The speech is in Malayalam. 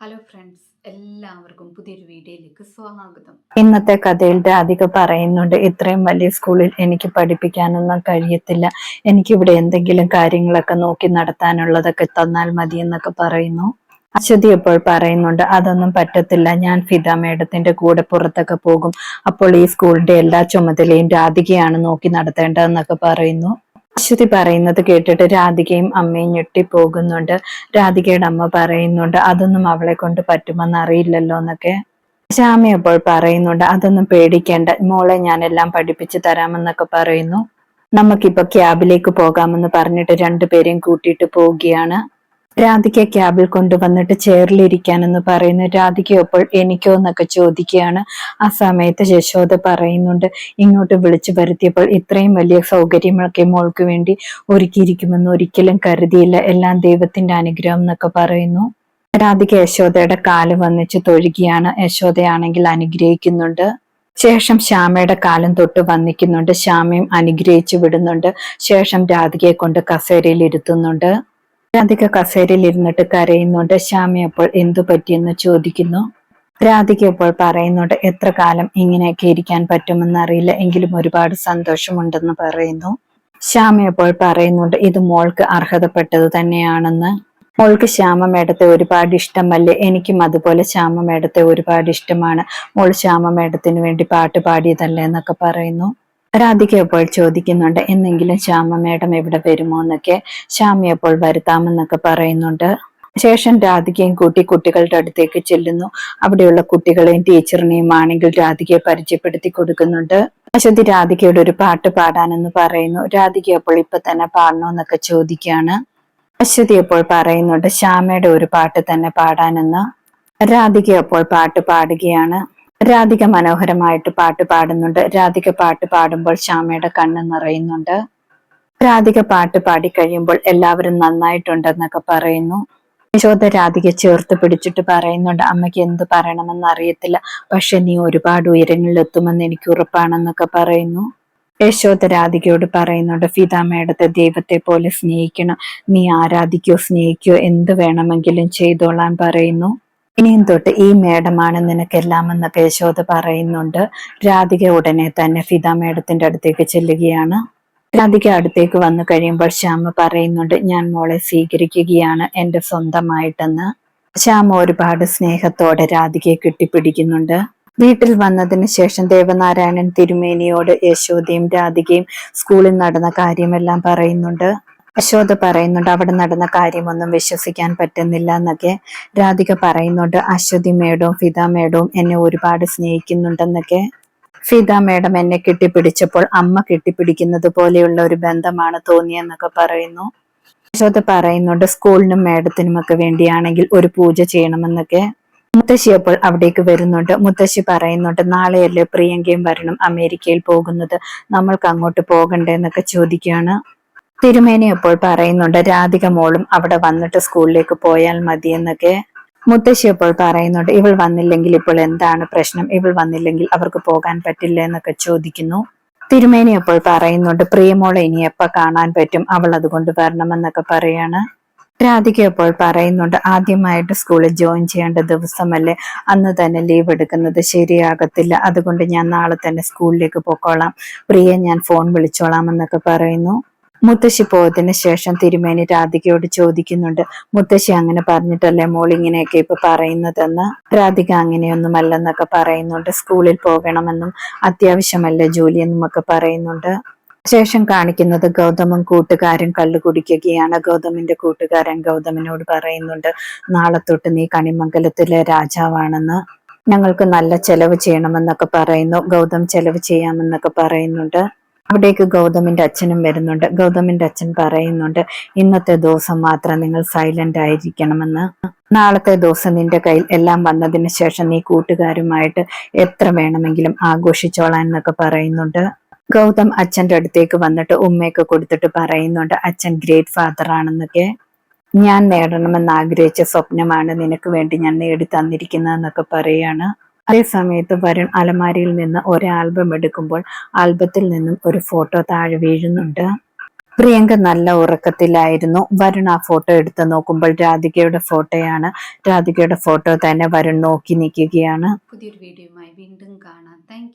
ഹലോ ഫ്രണ്ട്സ് എല്ലാവർക്കും പുതിയൊരു വീഡിയോയിലേക്ക് സ്വാഗതം. ഇന്നത്തെ കഥയിൽ രാധിക പറയുന്നുണ്ട് ഇത്രയും വലിയ സ്കൂളിൽ എനിക്ക് പഠിപ്പിക്കാനൊന്നും കഴിയത്തില്ല. എനിക്കിവിടെ എന്തെങ്കിലും കാര്യങ്ങളൊക്കെ നോക്കി നടത്താനുള്ളതൊക്കെ തന്നാൽ മതി എന്നൊക്കെ പറയുന്നു. അശ്വതി ഇപ്പോൾ പറയുന്നുണ്ട് അതൊന്നും പറ്റത്തില്ല. ഞാൻ ഫിദ മേഡത്തിന്റെ കൂടെ പുറത്തൊക്കെ പോകും. അപ്പോൾ ഈ സ്കൂളിന്റെ എല്ലാ ചുമതലയും രാധികയാണ് നോക്കി നടത്തേണ്ടതെന്നൊക്കെ പറയുന്നു. അശ്വതി പറയുന്നത് കേട്ടിട്ട് രാധികയും അമ്മയും ഞെട്ടിപ്പോകുന്നുണ്ട്. രാധികയുടെ അമ്മ പറയുന്നുണ്ട് അതൊന്നും അവളെ കൊണ്ട് പറ്റുമെന്ന് അറിയില്ലല്ലോ എന്നൊക്കെ. ശ്യാമി അപ്പോൾ പറയുന്നുണ്ട് അതൊന്നും പേടിക്കേണ്ട മോളെ ഞാനെല്ലാം പഠിപ്പിച്ചു തരാമെന്നൊക്കെ പറയുന്നു. നമുക്കിപ്പോ ക്യാബിലേക്ക് പോകാമെന്ന് പറഞ്ഞിട്ട് രണ്ടുപേരെയും കൂട്ടിയിട്ട് പോവുകയാണ്. രാധിക ക്യാബിൽ കൊണ്ടുവന്നിട്ട് ചെയറിലിരിക്കാനെന്ന് പറയുന്നു. രാധിക അപ്പോൾ എനിക്കോ എന്നൊക്കെ ചോദിക്കുകയാണ്. ആ സമയത്ത് യശോദ പറയുന്നുണ്ട് ഇങ്ങോട്ട് വിളിച്ചു വരുത്തിയപ്പോൾ ഇത്രയും വലിയ സൗകര്യമൊക്കെ മോൾക്ക് വേണ്ടി ഒരുക്കിയിരിക്കുമെന്ന് ഒരിക്കലും കരുതിയില്ല. എല്ലാം ദൈവത്തിന്റെ അനുഗ്രഹം എന്നൊക്കെ പറയുന്നു. രാധിക യശോദയുടെ കാൽ വന്നിച്ച് തൊഴുകിയാണ്. യശോദയാണെങ്കിൽ അനുഗ്രഹിക്കുന്നുണ്ട്. ശേഷം ശ്യാമയുടെ കാലം തൊട്ട് വന്നിക്കുന്നുണ്ട്. ശ്യാമയും അനുഗ്രഹിച്ചു വിടുന്നുണ്ട്. ശേഷം രാധികയെ കൊണ്ട് കസേരയിൽ ഇരുത്തുന്നുണ്ട്. രാധിക കസേരയിൽ ഇരുന്നിട്ട് കരയുന്നുണ്ട്. ശ്യാമി അപ്പോൾ എന്തു പറ്റിയെന്ന് ചോദിക്കുന്നു. രാധിക ഇപ്പോൾ പറയുന്നുണ്ട് എത്ര കാലം ഇങ്ങനെയൊക്കെ ഇരിക്കാൻ പറ്റുമെന്ന് അറിയില്ല എങ്കിലും ഒരുപാട് സന്തോഷമുണ്ടെന്ന് പറയുന്നു. ശ്യാമി അപ്പോൾ പറയുന്നുണ്ട് ഇത് മോൾക്ക് അർഹതപ്പെട്ടത് തന്നെയാണെന്ന്. മോൾക്ക് ശ്യാമ ഒരുപാട് ഇഷ്ടമല്ലേ? എനിക്കും അതുപോലെ ശ്യാമ ഒരുപാട് ഇഷ്ടമാണ്. മോൾ ശ്യാമ വേണ്ടി പാട്ട് പാടിയതല്ലേ? എന്നൊക്കെ പറയുന്നു. രാധിക അപ്പോൾ ചോദിക്കുന്നുണ്ട് എന്നെങ്കിലും ശ്യാമ മേഡം എവിടെ വരുമോ എന്നൊക്കെ ശ്യാമി വരുത്താമെന്നൊക്കെ പറയുന്നുണ്ട്. ശേഷം രാധികയും കൂട്ടി കുട്ടികളുടെ അടുത്തേക്ക് ചെല്ലുന്നു. അവിടെയുള്ള കുട്ടികളെയും ടീച്ചറിനെയും ആണെങ്കിൽ രാധികയെ പരിചയപ്പെടുത്തി കൊടുക്കുന്നുണ്ട്. അശ്വതി രാധികയോട് ഒരു പാട്ട് പാടാനെന്ന് പറയുന്നു. രാധിക അപ്പോൾ ഇപ്പൊ തന്നെ പാടണമെന്നൊക്കെ ചോദിക്കുകയാണ്. അശ്വതി അപ്പോൾ പറയുന്നുണ്ട് ശ്യാമയുടെ ഒരു പാട്ട് തന്നെ പാടാനെന്ന്. രാധിക അപ്പോൾ പാട്ട് പാടുകയാണ്. രാധിക മനോഹരമായിട്ട് പാട്ട് പാടുന്നുണ്ട്. രാധിക പാട്ട് പാടുമ്പോൾ ശ്യാമയുടെ കണ്ണ് നിറയുന്നുണ്ട്. രാധിക പാട്ട് പാടി കഴിയുമ്പോൾ എല്ലാവരും നന്നായിട്ടുണ്ടെന്നൊക്കെ പറയുന്നു. യശോദ രാധിക ചേർത്ത് പിടിച്ചിട്ട് പറയുന്നുണ്ട് അമ്മയ്ക്ക് എന്ത് പറയണമെന്ന് അറിയത്തില്ല. പക്ഷെ നീ ഒരുപാട് ഉയരങ്ങളിൽ എത്തുമെന്ന് എനിക്ക് ഉറപ്പാണെന്നൊക്കെ പറയുന്നു. യശോദ രാധികയോട് പറയുന്നുണ്ട് ഫിതാമേടത്തെ ദൈവത്തെ പോലെ സ്നേഹിക്കണം. നീ ആരാധിക്കോ സ്നേഹിക്കോ എന്ത് വേണമെങ്കിലും ചെയ്തോളാൻ പറയുന്നു. ഇനിയും തൊട്ട് ഈ മേഡമാണ് നിനക്കെല്ലാം പേശോത് പറയുന്നുണ്ട്. രാധിക ഉടനെ തന്നെ ഫിദ മേഡത്തിന്റെ അടുത്തേക്ക് ചെല്ലുകയാണ്. രാധിക അടുത്തേക്ക് വന്നു കഴിയുമ്പോൾ ശ്യാമ പറയുന്നുണ്ട് ഞാൻ മോളെ സ്വീകരിക്കുകയാണ് എന്റെ സ്വന്തമായിട്ടെന്ന്. ശ്യാമ ഒരുപാട് സ്നേഹത്തോടെ രാധികയെ കെട്ടിപ്പിടിക്കുന്നുണ്ട്. വീട്ടിൽ വന്നതിന് ശേഷം ദേവനാരായണൻ തിരുമേനിയോട് യശോദയും രാധികയും സ്കൂളിൽ നടന്ന കാര്യമെല്ലാം പറയുന്നുണ്ട്. യശോദ പറയുന്നുണ്ട് അവിടെ നടന്ന കാര്യമൊന്നും വിശ്വസിക്കാൻ പറ്റുന്നില്ല എന്നൊക്കെ. രാധിക പറയുന്നുണ്ട് അശ്വതി മേഡവും ഫിത മേഡവും എന്നെ ഒരുപാട് സ്നേഹിക്കുന്നുണ്ടെന്നൊക്കെ. ഫിദ മേഡം എന്നെ കെട്ടിപ്പിടിച്ചപ്പോൾ അമ്മ കെട്ടിപ്പിടിക്കുന്നത് പോലെയുള്ള ഒരു ബന്ധമാണ് തോന്നിയെന്നൊക്കെ പറയുന്നു. യശോദ പറയുന്നുണ്ട് സ്കൂളിനും മേഡത്തിനും ഒക്കെ വേണ്ടിയാണെങ്കിൽ ഒരു പൂജ ചെയ്യണമെന്നൊക്കെ. മുത്തശ്ശി അപ്പോൾ അവിടേക്ക് വരുന്നുണ്ട്. മുത്തശ്ശി പറയുന്നുണ്ട് നാളെയല്ലേ പ്രിയങ്കയും വരണം അമേരിക്കയിൽ പോകുന്നത്. നമ്മൾക്ക് അങ്ങോട്ട് പോകണ്ടേ എന്നൊക്കെ ചോദിക്കുകയാണ്. തിരുമേനി അപ്പോൾ പറയുന്നുണ്ട് രാധിക മോളും അവിടെ വന്നിട്ട് സ്കൂളിലേക്ക് പോയാൽ മതി എന്നൊക്കെ മുത്തശ്ശി അപ്പോൾ പറയുന്നുണ്ട് ഇവൾ വന്നില്ലെങ്കിൽ ഇപ്പോൾ എന്താണ് പ്രശ്നം? ഇവൾ വന്നില്ലെങ്കിൽ അവർക്ക് പോകാൻ പറ്റില്ല എന്നൊക്കെ ചോദിക്കുന്നു. തിരുമേനി അപ്പോൾ പറയുന്നുണ്ട് പ്രിയമോളെ ഇനി എപ്പ കാണാൻ പറ്റും? അവൾ അതുകൊണ്ട് വരണമെന്നൊക്കെ പറയാണ്. രാധിക അപ്പോൾ പറയുന്നുണ്ട് ആദ്യമായിട്ട് സ്കൂളിൽ ജോയിൻ ചെയ്യേണ്ട ദിവസമല്ലേ? അന്ന് തന്നെ ലീവ് എടുക്കുന്നത് ശരിയാകത്തില്ല. അതുകൊണ്ട് ഞാൻ നാളെ തന്നെ സ്കൂളിലേക്ക് പോക്കോളാം. പ്രിയ ഞാൻ ഫോൺ വിളിച്ചോളാം എന്നൊക്കെ പറയുന്നു. മുത്തശ്ശി പോയതിനു ശേഷം തിരുമേനി രാധികയോട് ചോദിക്കുന്നുണ്ട് മുത്തശ്ശി അങ്ങനെ പറഞ്ഞിട്ടല്ലേ മോൾ ഇങ്ങനെയൊക്കെ ഇപ്പൊ പറയുന്നതെന്ന്? രാധിക അങ്ങനെയൊന്നുമല്ലെന്നൊക്കെ പറയുന്നുണ്ട്. സ്കൂളിൽ പോകണമെന്നും അത്യാവശ്യമല്ല ജോലിയെന്നും ഒക്കെ പറയുന്നുണ്ട്. ശേഷം കാണിക്കുന്നത് ഗൗതമും കൂട്ടുകാരും കള്ളു കുടിക്കുകയാണ്. ഗൗതമിന്റെ കൂട്ടുകാരൻ ഗൗതമിനോട് പറയുന്നുണ്ട് നാളെ തൊട്ട് നീ കണിമംഗലത്തിലെ രാജാവാണെന്ന്. ഞങ്ങൾക്ക് നല്ല ചെലവ് ചെയ്യണമെന്നൊക്കെ പറയുന്നു. ഗൗതം ചെലവ് ചെയ്യാമെന്നൊക്കെ പറയുന്നുണ്ട്. അവിടേക്ക് ഗൗതമിന്റെ അച്ഛനും വരുന്നുണ്ട്. ഗൗതമിന്റെ അച്ഛൻ പറയുന്നുണ്ട് ഇന്നത്തെ ദിവസം മാത്രം നിങ്ങൾ സൈലന്റ് ആയിരിക്കണമെന്ന്. നാളത്തെ ദിവസം നിന്റെ കയ്യിൽ എല്ലാം വന്നതിന് ശേഷം നീ കൂട്ടുകാരുമായിട്ട് എത്ര വേണമെങ്കിലും ആഘോഷിച്ചോളാൻ എന്നൊക്കെ പറയുന്നുണ്ട്. ഗൗതം അച്ഛന്റെ അടുത്തേക്ക് വന്നിട്ട് ഉമ്മയൊക്കെ കൊടുത്തിട്ട് പറയുന്നുണ്ട് അച്ഛൻ ഗ്രേറ്റ് ഫാദർ ആണെന്നൊക്കെ. ഞാൻ നേടണമെന്ന് ആഗ്രഹിച്ച സ്വപ്നമാണ് നിനക്ക് വേണ്ടി ഞാൻ നേടി തന്നിരിക്കുന്നതെന്നൊക്കെ പറയാണ്. അതേ സമയത്ത് വരുൺ അലമാരിയിൽ നിന്ന് ഒരു ആൽബം എടുക്കുമ്പോൾ ആൽബത്തിൽ നിന്നും ഒരു ഫോട്ടോ താഴെ വീഴുന്നുണ്ട്. പ്രിയങ്ക നല്ല ഉറക്കത്തിലായിരുന്നു. വരുൺ ആ ഫോട്ടോ എടുത്ത് നോക്കുമ്പോൾ രാധികയുടെ ഫോട്ടോയാണ്. രാധികയുടെ ഫോട്ടോ തന്നെ വരുൺ നോക്കി നിൽക്കുകയാണ്. പുതിയൊരു വീഡിയോയുമായി വീണ്ടും കാണാം. താങ്ക്